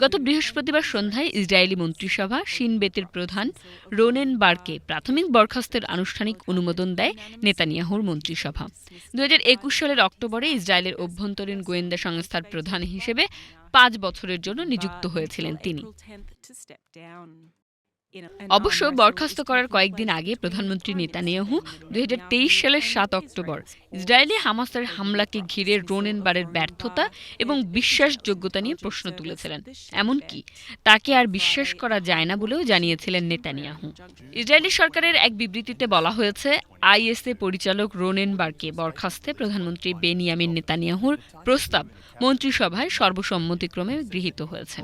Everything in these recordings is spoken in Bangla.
গত বৃহস্পতিবার সন্ধ্যায় ইসরায়েলি মন্ত্রিসভা সিনবেতের প্রধান রোনেন বারকে প্রাথমিক বরখাস্তের আনুষ্ঠানিক অনুমোদন দেয় নেতানিয়াহুর মন্ত্রিসভা। দুই হাজার একুশ সালের অক্টোবরে ইসরায়েলের অভ্যন্তরীণ গোয়েন্দা সংস্থার প্রধান হিসেবে পাঁচ বছরের জন্য নিযুক্ত হয়েছিলেন তিনি। অবশ্য বরখাস্ত করার কয়েকদিন আগে প্রধানমন্ত্রী নেতানিয়াহু দুই হাজার তেইশ সালের সাত অক্টোবর ইসরায়েলি হামাসের হামলাকে ঘিরে রোনেনবারের ব্যর্থতা এবং বিশ্বাসযোগ্যতা নিয়ে প্রশ্ন তুলেছিলেন। এমনকি তাকে আর বিশ্বাস করা যায় না বলেও জানিয়েছিলেন নেতানিয়াহু। ইসরায়েলি সরকারের এক বিবৃতিতে বলা হয়েছে আইএসএ পরিচালক রোনেনবার্গকে বরখাস্তে প্রধানমন্ত্রী বেনিয়ামিন নেতানিয়াহুর প্রস্তাব মন্ত্রিসভায় সর্বসম্মতিক্রমে গৃহীত হয়েছে।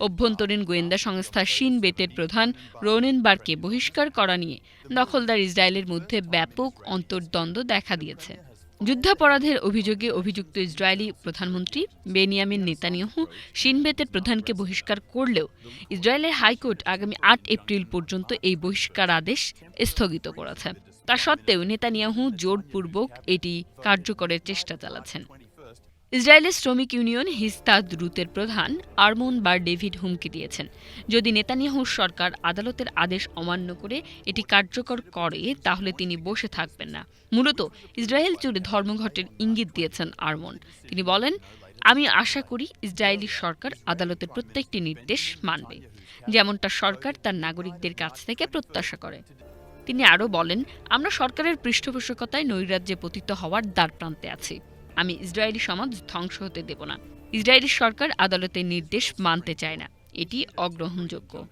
অভ্যন্তরীণ গোয়েন্দা সংস্থা শিন বেতের প্রধান রোনেনবার্গকে বহিষ্কার করা নিয়ে দখলদার ইসরায়েলের মধ্যে ব্যাপক অন্তর্দ্বন্দ্ব দেখা দিয়েছে। যুদ্ধাপরাধের অভিযোগে অভিযুক্ত ইসরায়েলি প্রধানমন্ত্রী বেনিয়ামিন নেতানিয়াহু শিনবেতের প্রধানকে বহিষ্কার করলেও ইসরায়েলের হাইকোর্ট আগামী আট এপ্রিল পর্যন্ত এই বহিষ্কার আদেশ স্থগিত করেছে। তা সত্ত্বেও নেতানিয়াহু জোরপূর্বক এটি কার্যকরের চেষ্টা চালাচ্ছেন। ইসরায়েলের শ্রমিক ইউনিয়ন হিস্তাদ রুতের প্রধান আরমন বার ডেভিড হুমকি দিয়েছেন। যদি নেতানিয়াহুর সরকার আদালতের আদেশ অমান্য করে এটি কার্যকর করে, তাহলে তিনি বসে থাকবেন না। মূলত ইসরায়েল জুড়ে ধর্মঘটের ইঙ্গিত দিয়েছেন আরমন। তিনি বলেন, আমি আশা করি ইসরায়েলি সরকার আদালতের প্রত্যেকটি নির্দেশ মানবে, যেমনটা সরকার তার নাগরিকদের কাছ থেকে প্রত্যাশা করে। তিনি আরও বলেন, আমরা সরকারের পৃষ্ঠপোষকতায় নৈরাজ্যে পতিত হওয়ার দ্বারপ্রান্তে আছি। আমি ইসরায়েলি সমাজ ধ্বংস হতে দেব না। ইসরায়েলি সরকার আদালতের নির্দেশ মানতে চায় না। এটি অগ্রহণযোগ্য।